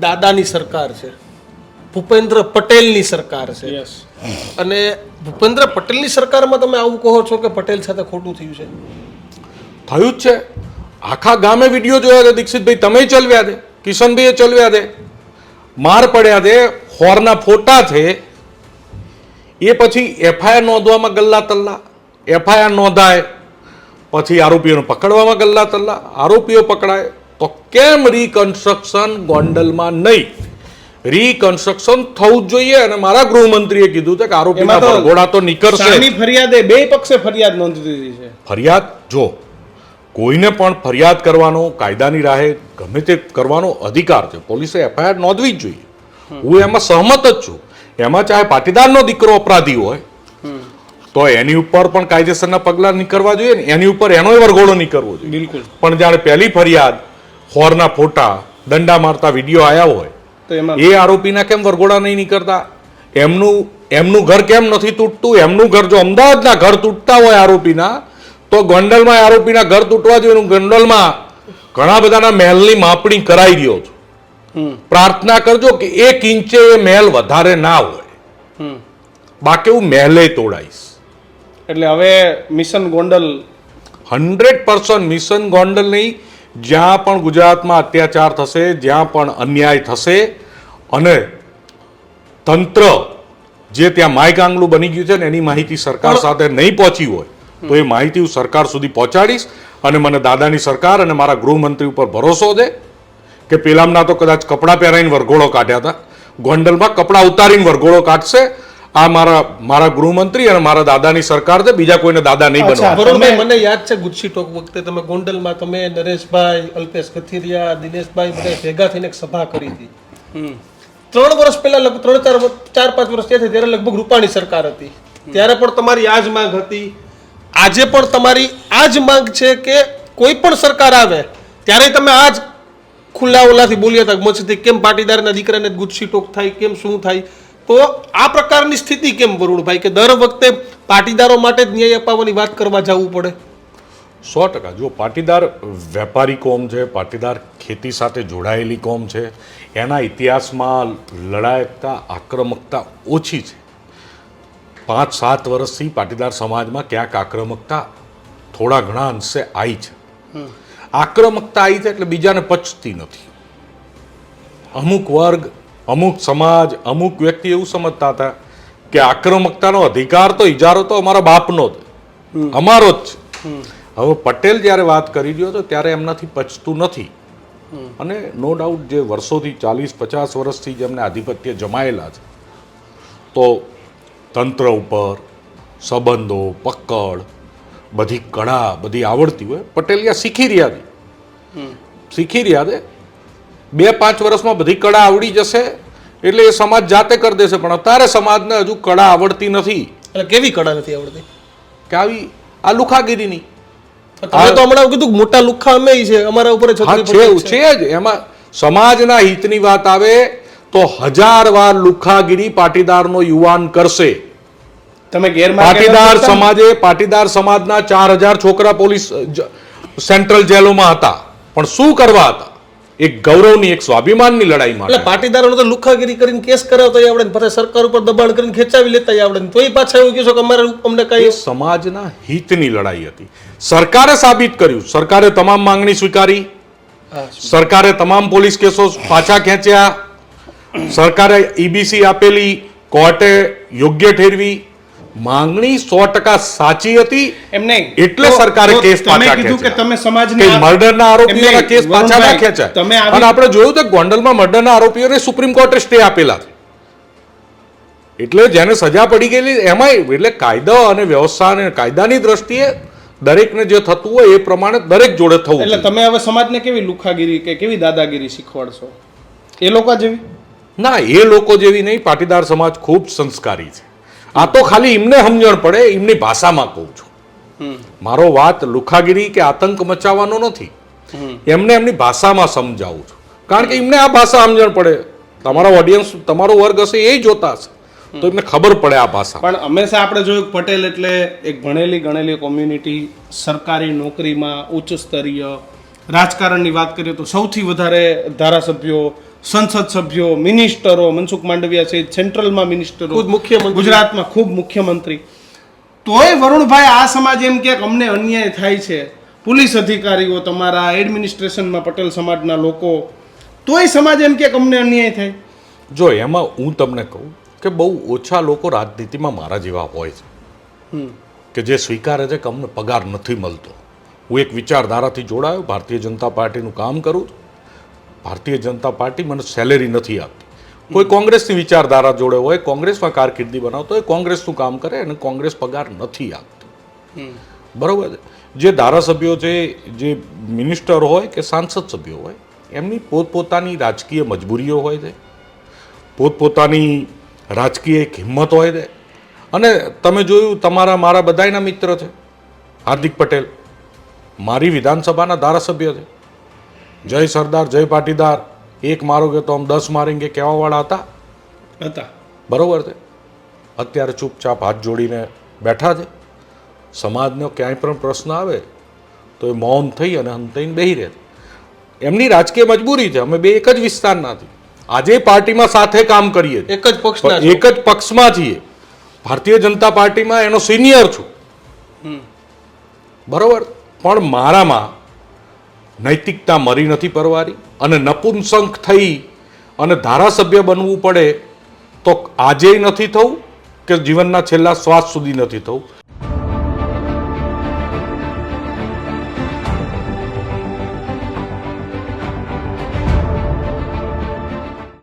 દાદાની સરકાર છે. ભૂપેન્દ્ર પટેલની સરકાર છે. યસ અને ભૂપેન્દ્ર પટેલની સરકારમાં તમે આવું કહો છો કે પટેલ સાથે ખોટું થયું છે? થયું જ છે. આખા ગામે વીડિયો જોયા છે. દીક્ષિતભાઈ તમે ચલવ્યા દે કિશનભાઈએ ચલવ્યા દે માર પડ્યા દે હોરના ફોટા છે. એ પછી એફઆઈઆર નોંધવામાં ગલ્લા તલ્લા. એફઆઈઆર નોંધાય. પછી આરોપીઓને પકડવામાં ગલ્લા તલ્લા. આરોપીઓ પકડાય. તો કેમ રીકન્સ્ટ્રક્શન ગોંડલમાં નહીં? રીકન્સ્ટ્રક્શન થવું જ જોઈએ અને મારા ગૃહમંત્રીએ કીધું છે કે આરોપીના ઘોડા તો નીકળશે. જ. ફરિયાદે બે પક્ષે ફરિયાદ નોંધી દીધી છે. ફરિયાદ? જો. કોઈને પણ ફરિયાદ કરવાનો કાયદાની રાહે ગમે તે કરવાનો અધિકાર છે. પોલીસે એફઆઈઆર નોંધવી જ જોઈએ. હું એમાં સહમત જ છું. એમાં ચાહે પાટીદારનો દીકરો અપરાધી હોય તો એની ઉપર પણ કાયદેસરના પગલાં નીકળવા જોઈએ ને. એની ઉપર એનોય વરઘોડો નીકળવો જોઈએ. બિલકુલ. પણ જ્યારે પહેલી ફરિયાદ હોરના ફોટા દંડા મારતા વીડિયો આવ્યા હોય તો એમાં એ આરોપીના કેમ વરઘોડા નહીં નીકળતા? એમનું એમનું ઘર કેમ નથી તૂટતું? એમનું ઘર જો અમદાવાદના ઘર તૂટતા હોય આરોપીના તો ગોંડલમાં આરોપીના ઘર તૂટવા જોઈએ. એનું ગોંડલમાં ઘણા બધાના મહેલની માપણી કરાઈ રહ્યો છું. પ્રાર્થના કરજો કે એક ઇંચે એ મહેલ વધારે ના હોય. બાકી હું મહેલે તોડાઈશ. એટલે હવે mission Gondal hundred percent mission Gondal નહીં જ્યાં પણ ગુજરાતમાં અત્યાચાર થશે જ્યાં પણ અન્યાય થશે અને તંત્ર જે ત્યાં માયકાંગલું બની ગયું છે ને એની માહિતી સરકાર સાથે નહીં પહોંચી હોય તો એ માહિતી હું સરકાર સુધી પહોંચાડીશ અને મને દાદાની સરકાર અને મારા ગૃહમંત્રી ઉપર ભરોસો દે કે પેલામના તો કદાચ કપડાં પહેરાઈને વરઘોડો કાઢ્યા હતા ગોંડલમાં કપડાં ઉતારીને વરઘોડો કાઢશે આ મારા મારા ગૃહમંત્રી અને મારા દાદાની સરકાર છે બીજા કોઈને દાદા નહીં. બનવા. મને યાદ છે ગુચ્છી ટોક વખતે તમે ગોંડલમાં તમે નરેશભાઈ અલ્પેશ કથિરિયા દિનેશભાઈ બધા ભેગા થઈને એક સભા કરી હતી. ત્રણ વર્ષ પહેલા લગભગ ત્રણ ચાર ચાર પાંચ વર્ષ થયા ત્યારે લગભગ રૂપાણી સરકાર હતી. ત્યારે પણ તમારી આ જ માંગ હતી. આજે પણ તમારી આ જ માંગ છે કે કોઈ પણ સરકાર આવે ત્યારે તમે આ જ ખુલ્લા ઓલાથી બોલ્યા હતા મચથી કેમ પાટીદારના દીકરાને ગુચ્છી ટોક થાય કેમ શું થાય? તો આ પ્રકારની સ્થિતિ કેમ વરુણભાઈ કે દર વખતે પાટીદારો માટે જ ન્યાય અપાવવાની વાત કરવા જવું પડે. સો ટકા. જો પાટીદાર વેપારી કોમ છે પાટીદાર ખેતી સાથે જોડાયેલી કોમ છે. એના ઇતિહાસમાં લડાયકતા આક્રમકતા ઓછી છે. પાંચ સાત વર્ષથી પાટીદાર સમાજમાં ક્યાંક આક્રમકતા થોડા ઘણા અંશે આવી છે. આક્રમકતા આવી છે એટલે બીજાને પચતી નથી. અમુક વર્ગ અમુક સમાજ અમુક વ્યક્તિ એવું સમજતા હતા કે આક્રમકતાનો અધિકાર તો ઇજારો તો અમારા બાપનો જ. અમારો જ છે. હવે પટેલ જ્યારે વાત કરી રહ્યો હતો ત્યારે એમનાથી પચતું નથી. અને નો ડાઉટ જે વર્ષોથી ચાલીસ પચાસ વર્ષથી જેમને આધિપત્ય જમાયેલા છે. તો તંત્ર ઉપર સંબંધો પકડ બધી કળા બધી આવડતી હોય. પટેલિયા શીખી રહ્યા છે. શીખી રહ્યા છે. બે પાંચ વર્ષમાં બધી કળા આવડી જશે એટલે એ સમાજ જાતે કરી દેશે. પણ અત્યારે સમાજને હજુ કળા આવડતી નથી. એટલે કેવી કળા નથી આવડતી? કે આવી આ લુખાગીરીની. તમે તો હમણાં કીધું મોટા લુખા અમે છે અમારા ઉપર છે છે. જ. એમાં સમાજના હિતની વાત આવે તો હજાર વાર લુખાગીરી પાટીદારનો યુવાન કરશે. તમે પાટીદાર? સમાજે પાટીદાર સમાજના ચાર હજાર છોકરા પોલીસ સેન્ટ્રલ જેલોમાં હતા. પણ શું કરવા હતા? એક ગૌરવની એક સ્વાભિમાનની લડાઈ એટલે માટે પાટીદારોને તો લુખાગીરી કરીને કેસ કરાવતા આવડે ને પછી સરકાર ઉપર દબાણ કરીને ખેંચાવી લેતા આવડે ને તોય પાછા એવું કહેશો કે અમારે અમને કઈ સમાજના હિતની લડાઈ હતી. સરકારે સાબિત કર્યું. સરકારે તમામ માંગણી સ્વીકારી. સરકારે તમામ પોલીસ કેસો પાછા ખેંચ્યા. સરકારે ઈબીસી આપેલી કોર્ટે યોગ્ય ઠેરવી. માંગણી સો ટકા સાચી હતી. એમને એટલે સરકારે કેસ પાછા કીધું કે તમે સમાજને મર્ડરના આરોપીઓના કેસ પાછા નાખ્યા છે. તમે અને આપણે જોયું તો ગોંડલમાં મર્ડરના આરોપીઓને સુપ્રીમ કોર્ટે સ્ટે આપેલા. છે એટલે જેને સજા પડી ગયેલી એમાંય એટલે કાયદા અને વ્યવસ્થા અને કાયદાની દ્રષ્ટિએ દરેકને જે થતું હોય એ પ્રમાણે દરેક જોડે થવું એટલે તમે હવે સમાજને કેવી લુખાગીરી કે કેવી દાદાગીરી શીખવાડશો? એ લોકો જેવી? ના એ લોકો જેવી નહીં. પાટીદાર સમાજ ખૂબ સંસ્કારી છે. આ તો ખાલી એમને સમજણ પડે, એમની ભાષામાં કહું છું. મારો વાત લુખાગીરી કે આતંક મચાવવાનો નથી. એમને એમની ભાષામાં સમજાવું છું. કારણ કે એમને આ ભાષા સમજણ પડે. તમારો ઓડિયન્સ તમારો વર્ગ હશે એ જોતા હશે. તો એમને ખબર પડે આ ભાષા. પણ હંમેશા આપણે જોયું પટેલ એટલે એક ભણેલી ગણેલી કોમ્યુનિટી સરકારી નોકરીમાં ઉચ્ચ સ્તરીય. રાજકારણની વાત કરીએ તો સૌથી વધારે ધારાસભ્યો સંસદ સભ્યો મિનિસ્ટરો મનસુખ માંડવિયા સહિત સેન્ટ્રલમાં મિનિસ્ટરો ખુદ મુખ્યમંત્રી. ગુજરાતમાં ખૂબ મુખ્યમંત્રી. તોય વરુણભાઈ આ સમાજ એમ કે અમને અન્યાય થાય છે. પોલીસ અધિકારીઓ તમારા એડમિનિસ્ટ્રેશનમાં પટેલ સમાજના લોકો તોય સમાજ એમ કે અમને અન્યાય થાય. જો એમાં હું તમને કહું કે બહુ ઓછા લોકો રાજનીતિમાં મારા જેવા હોય છે. હમ. કે જે સ્વીકારે છે કે અમને પગાર નથી મળતો. હું એક વિચારધારાથી જોડાયો ભારતીય જનતા પાર્ટીનું કામ કરું છું. ભારતીય જનતા પાર્ટી મને સેલેરી નથી આપતી. કોઈ કોંગ્રેસની વિચારધારા જોડે હોય કોંગ્રેસમાં કારકિર્દી બનાવતો હોય કોંગ્રેસનું કામ કરે અને કોંગ્રેસ પગાર નથી આપતી. બરાબર છે? જે ધારાસભ્યો છે જે મિનિસ્ટર હોય કે સાંસદ સભ્યો હોય એમની પોતપોતાની રાજકીય મજબૂરીઓ હોય છે પોતપોતાની રાજકીય એક હિંમત હોય છે. અને તમે જોયું તમારા મારા બધાયના મિત્ર છે. હાર્દિક પટેલ મારી વિધાનસભાના ધારાસભ્ય છે. જય સરદાર જય પાટીદાર. એક મારોગે તો આમ દસ મારેંગે કહેવાવાળા હતા. હતા. બરોબર છે. અત્યારે ચૂપચાપ હાથ જોડીને બેઠા છે. સમાજનો ક્યાંય પણ પ્રશ્ન આવે તો એ મૌન થઈ અને હંતાઈને બેહી રહે એમની રાજકીય મજબૂરી છે. અમે બે એક જ વિસ્તારના છીએ. આજે પાર્ટીમાં સાથે કામ કરીએ એક જ પક્ષ એક જ પક્ષમાં છીએ. ભારતીય જનતા પાર્ટીમાં એનો સિનિયર છું. બરોબર? પણ મારામાં નૈતિકતા મરી નથી પરવારી અને નપુંસક થઈ અને ધારાસભ્ય બનવું પડે તો આજે નથી થવું કે જીવનના છેલ્લા શ્વાસ સુધી નથી થવું?